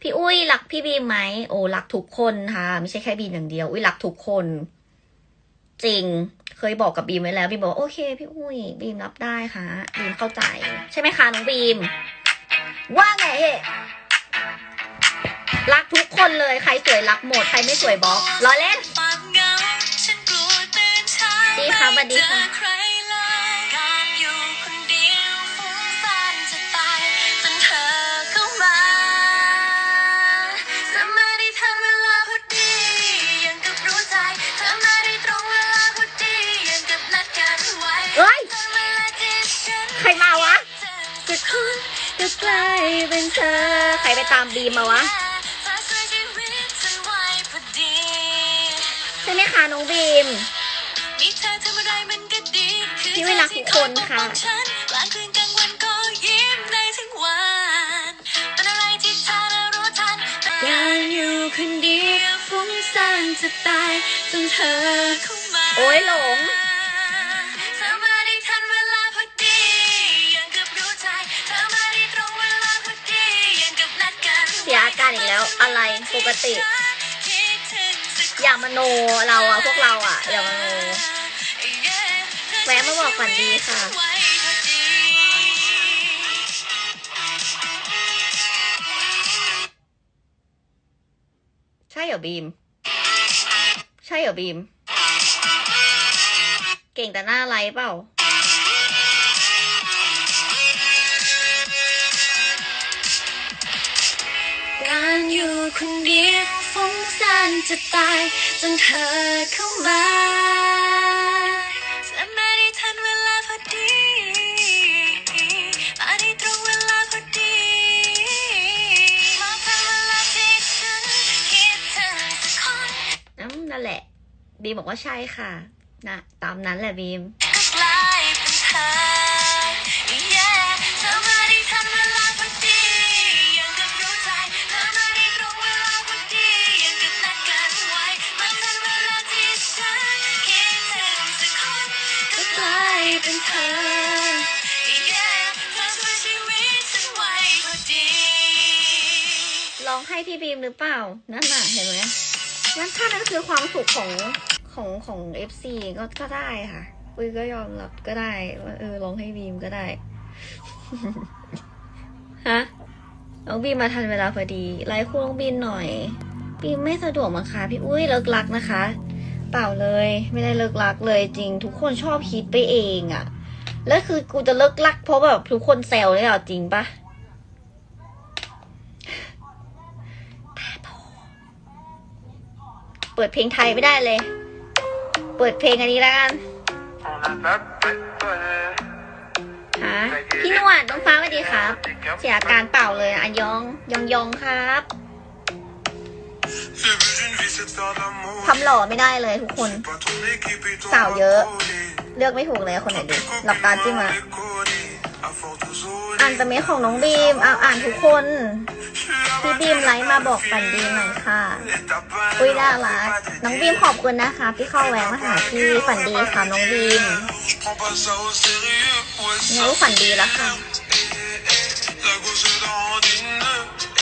พี่อุ้ยรักพี่บีมไหมโอ้รักทุกคนค่ะไม่ใช่แค่บีมอย่างเดียวอุ้ยรักทุกคน จริง เคยบอกกับบีมไว้แล้วบีมบอกว่าโอเค พี่อุ้ยบีมรับได้ค่ะ บีมเข้าใจ ใช่ไหมคะน้องบีม ว่าไงเฮ้รักทุกคนเลยใครสวยรักหมดใครไม่สวยบล็อกล้อเล่นความเหงาฉันกลัวตื่นเช้าดีค่ะสวัสดีค่ะ ถึงจะกล้เป็นเธอ ใครไปตามบีมมาวะ ใช่ไหมคะน้องบีมมีเธอทำอะไรมันก็ดีคือพี่ไม่รักทุกคนค่ะเธอที่อยปกป้องฉันกลาทั้งวันเป็นอะไรที่เธอน่ะรู้ทันการอยู่คนเดียวฟุ้งซ่านจะตายจนเธอเข้ามา โอ้ยหลง ปกติ อย่ามาโนเราอะพวกเราอะอย่ามาโนแวะมาบอกฝันดีค่ะใช่เหรอบีม ใช่เหรอบีม เก่งแต่หน้าไรเปล่า อยู่คนเดียวฟุ้งซ่านจะตายจนเธอเข้ามาและมาได้ทันเวลาพอดี มาได้ตรงเวลาพอดีมาทันเวลาที่ฉันคิดถึงสักคนนั่นนั่นแหละ บีมบอกว่าใช่ค่ะ นะ ตามนั้นแหละบีมก็กลายเป็นเธอ Yeah เธอ เป็นเธอ Yeah เธอช่วยชีวิตฉันไว้พอดี ร้องให้พี่บีมหรือเปล่า นั่นน่ะเห็นไหมนั่นถ้านั่นคือความสุขของของของเอฟซีก็ก็ได้ค่ะอุ้ยก็ยอมรับก็ได้ว่าเออร้องให้บีมก็ได้ ฮะ น้องบีมมาทันเวลาพอดี ไลฟ์คู่น้องบีมหน่อย บีมไม่สะดวกมั้งคะพี่อุ้ยเลิกรักนะคะ เปล่าเลย ไม่ได้เลิกรักเลยจริง ทุกคนชอบคิดไปเองอะแล้วคือกูจะเลิกรัก เพราะแบบทุกคนแซวเลยเหรอจริงปะเปิดเพลงไทยไม่ได้เลย เปิดเพลงอันนี้แล้วกันฮะพี่นวดน้องฟ้าสวัสดีครับ เสียอาการเปล่าเลยอันยองยองยองครับ ทำหล่อไม่ได้เลยทุกคน สาวเยอะ เลือกไม่ถูกเลยคนไหนดีหลับตาจิ้มอะอ่านตะเมฆของน้องบีมเอาอ่านทุกคนพี่บีมไลฟ์มาบอกฝันดีหน่อยค่ะ อุ้ยน่ารักน้องบีมขอบคุณนะคะที่เข้าแหวนมาหาพี่ฝันดีค่ะน้องบีมนิ้วฝันดีแล้วค่ะ